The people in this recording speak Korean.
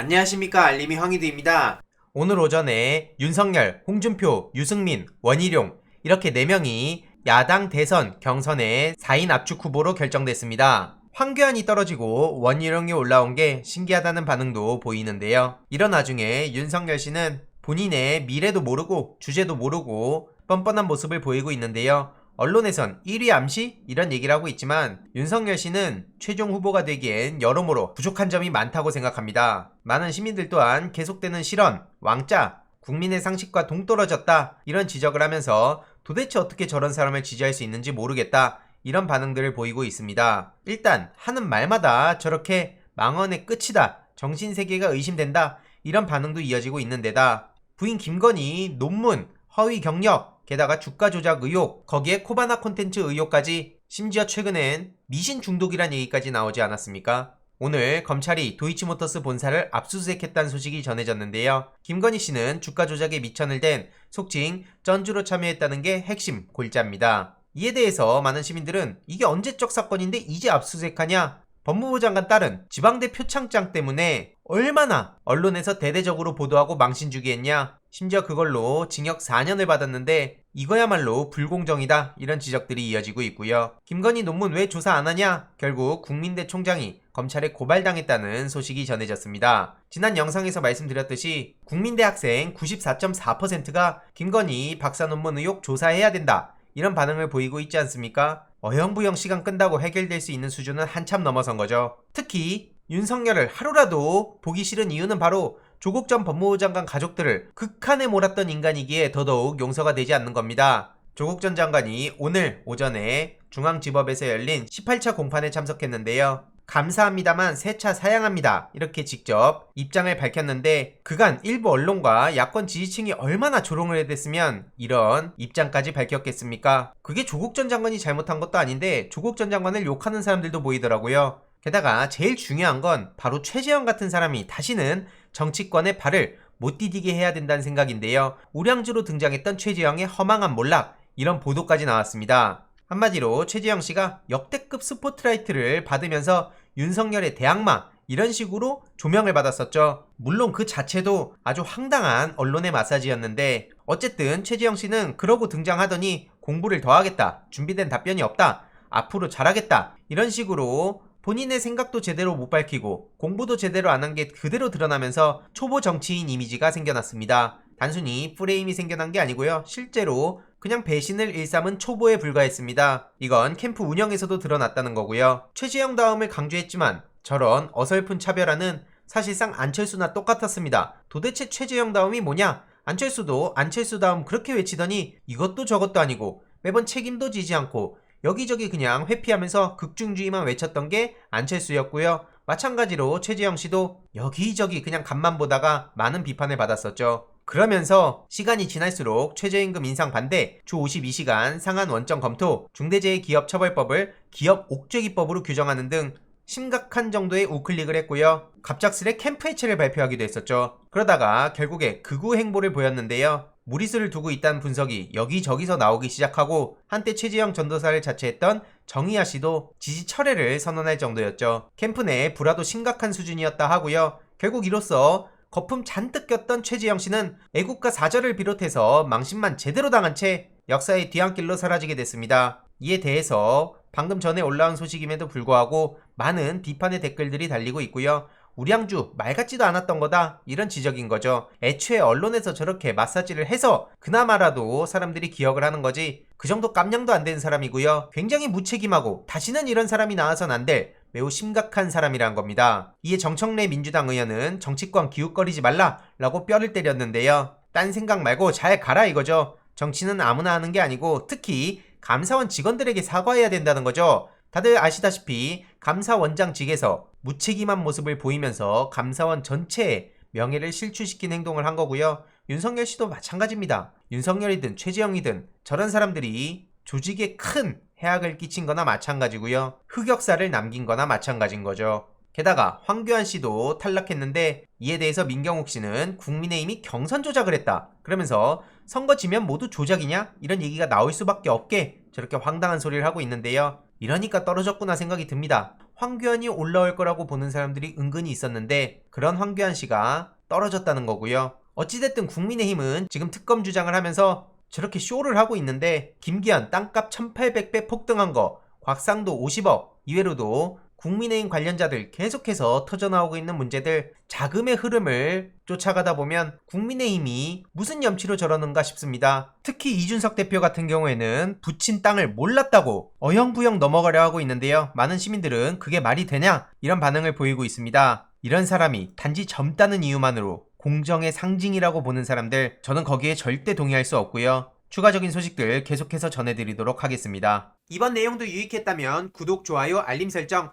안녕하십니까 알림이 황희두입니다. 오늘 오전에 윤석열, 홍준표, 유승민, 원희룡 이렇게 4명이 야당 대선 경선의 4인 압축 후보로 결정됐습니다. 황교안이 떨어지고 원희룡이 올라온 게 신기하다는 반응도 보이는데요. 이런 와중에 윤석열 씨는 본인의 미래도 모르고 주제도 모르고 뻔뻔한 모습을 보이고 있는데요. 언론에선 1위 암시? 이런 얘기를 하고 있지만 윤석열 씨는 최종 후보가 되기엔 여러모로 부족한 점이 많다고 생각합니다. 많은 시민들 또한 계속되는 실언, 왕짜, 국민의 상식과 동떨어졌다 이런 지적을 하면서 도대체 어떻게 저런 사람을 지지할 수 있는지 모르겠다 이런 반응들을 보이고 있습니다. 일단 하는 말마다 저렇게 망언의 끝이다, 정신세계가 의심된다 이런 반응도 이어지고 있는 데다 부인 김건희 논문, 허위 경력, 게다가 주가 조작 의혹, 거기에 코바나 콘텐츠 의혹까지 심지어 최근엔 미신 중독이란 얘기까지 나오지 않았습니까? 오늘 검찰이 도이치모터스 본사를 압수수색했다는 소식이 전해졌는데요. 김건희 씨는 주가 조작에 미천을 댄 속칭 전주로 참여했다는 게 핵심 골자입니다. 이에 대해서 많은 시민들은 이게 언제적 사건인데 이제 압수수색하냐? 법무부 장관 딸은 지방대 표창장 때문에 얼마나 언론에서 대대적으로 보도하고 망신 주기 했냐? 심지어 그걸로 징역 4년을 받았는데 이거야말로 불공정이다 이런 지적들이 이어지고 있고요. 김건희 논문 왜 조사 안 하냐? 결국 국민대 총장이 검찰에 고발당했다는 소식이 전해졌습니다. 지난 영상에서 말씀드렸듯이 국민대 학생 94.4%가 김건희 박사 논문 의혹 조사해야 된다. 이런 반응을 보이고 있지 않습니까? 어영부영 시간 끈다고 해결될 수 있는 수준은 한참 넘어선 거죠. 특히 윤석열을 하루라도 보기 싫은 이유는 바로 조국 전 법무부 장관 가족들을 극한에 몰았던 인간이기에 더더욱 용서가 되지 않는 겁니다. 조국 전 장관이 오늘 오전에 중앙지법에서 열린 18차 공판에 참석했는데요. 감사합니다만 새차 사양합니다. 이렇게 직접 입장을 밝혔는데 그간 일부 언론과 야권 지지층이 얼마나 조롱을 해댔으면 이런 입장까지 밝혔겠습니까? 그게 조국 전 장관이 잘못한 것도 아닌데 조국 전 장관을 욕하는 사람들도 보이더라고요. 게다가 제일 중요한 건 바로 최재형 같은 사람이 다시는 정치권의 발을 못 디디게 해야 된다는 생각인데요. 우량주로 등장했던 최재형의 허망한 몰락 이런 보도까지 나왔습니다. 한마디로 최재형 씨가 역대급 스포트라이트를 받으면서 윤석열의 대항마 이런 식으로 조명을 받았었죠. 물론 그 자체도 아주 황당한 언론의 마사지였는데 어쨌든 최재형 씨는 그러고 등장하더니 공부를 더 하겠다. 준비된 답변이 없다. 앞으로 잘하겠다. 이런 식으로 본인의 생각도 제대로 못 밝히고 공부도 제대로 안 한 게 그대로 드러나면서 초보 정치인 이미지가 생겨났습니다. 단순히 프레임이 생겨난 게 아니고요. 실제로 그냥 배신을 일삼은 초보에 불과했습니다. 이건 캠프 운영에서도 드러났다는 거고요. 최지영 다음을 강조했지만 저런 어설픈 차별화는 사실상 안철수나 똑같았습니다. 도대체 최재형 다음이 뭐냐? 안철수도 안철수 다음 그렇게 외치더니 이것도 저것도 아니고 매번 책임도 지지 않고 여기저기 그냥 회피하면서 극중주의만 외쳤던 게 안철수였고요. 마찬가지로 최재형 씨도 여기저기 그냥 간만 보다가 많은 비판을 받았었죠. 그러면서 시간이 지날수록 최저임금 인상 반대, 주 52시간 상한 원점 검토, 중대재해기업처벌법을 기업 옥죄기법으로 규정하는 등 심각한 정도의 우클릭을 했고요. 갑작스레 캠프 해체를 발표하기도 했었죠. 그러다가 결국에 극우 행보를 보였는데요. 무리수를 두고 있다는 분석이 여기저기서 나오기 시작하고 한때 최지영 전도사를 자처했던 정희아 씨도 지지 철회를 선언할 정도였죠. 캠프 내 불화도 심각한 수준이었다 하고요. 결국 이로써 거품 잔뜩 꼈던 최지영 씨는 애국가 사절을 비롯해서 망신만 제대로 당한 채 역사의 뒤안길로 사라지게 됐습니다. 이에 대해서 방금 전에 올라온 소식임에도 불구하고 많은 비판의 댓글들이 달리고 있고요. 우량주 말 같지도 않았던 거다 이런 지적인 거죠. 애초에 언론에서 저렇게 마사지를 해서 그나마라도 사람들이 기억을 하는 거지 그 정도 깜냥도 안 되는 사람이고요. 굉장히 무책임하고 다시는 이런 사람이 나와선 안 될 매우 심각한 사람이란 겁니다. 이에 정청래 민주당 의원은 정치권 기웃거리지 말라라고 뼈를 때렸는데요. 딴 생각 말고 잘 가라 이거죠. 정치는 아무나 하는 게 아니고 특히 감사원 직원들에게 사과해야 된다는 거죠. 다들 아시다시피 감사원장직에서 무책임한 모습을 보이면서 감사원 전체의 명예를 실추시킨 행동을 한 거고요. 윤석열 씨도 마찬가지입니다. 윤석열이든 최재형이든 저런 사람들이 조직에 큰 해악을 끼친 거나 마찬가지고요. 흑역사를 남긴 거나 마찬가지인 거죠. 게다가 황교안 씨도 탈락했는데 이에 대해서 민경욱 씨는 국민의힘이 경선 조작을 했다. 그러면서 선거 지면 모두 조작이냐? 이런 얘기가 나올 수밖에 없게 저렇게 황당한 소리를 하고 있는데요. 이러니까 떨어졌구나 생각이 듭니다. 황교안이 올라올 거라고 보는 사람들이 은근히 있었는데 그런 황교안 씨가 떨어졌다는 거고요. 어찌됐든 국민의힘은 지금 특검 주장을 하면서 저렇게 쇼를 하고 있는데 김기현 땅값 1800배 폭등한 거, 곽상도 50억 이외로도 국민의힘 관련자들 계속해서 터져나오고 있는 문제들 자금의 흐름을 쫓아가다 보면 국민의힘이 무슨 염치로 저러는가 싶습니다. 특히 이준석 대표 같은 경우에는 부친 땅을 몰랐다고 어영부영 넘어가려 하고 있는데요. 많은 시민들은 그게 말이 되냐? 이런 반응을 보이고 있습니다. 이런 사람이 단지 젊다는 이유만으로 공정의 상징이라고 보는 사람들 저는 거기에 절대 동의할 수 없고요. 추가적인 소식들 계속해서 전해드리도록 하겠습니다. 이번 내용도 유익했다면 구독, 좋아요, 알림 설정,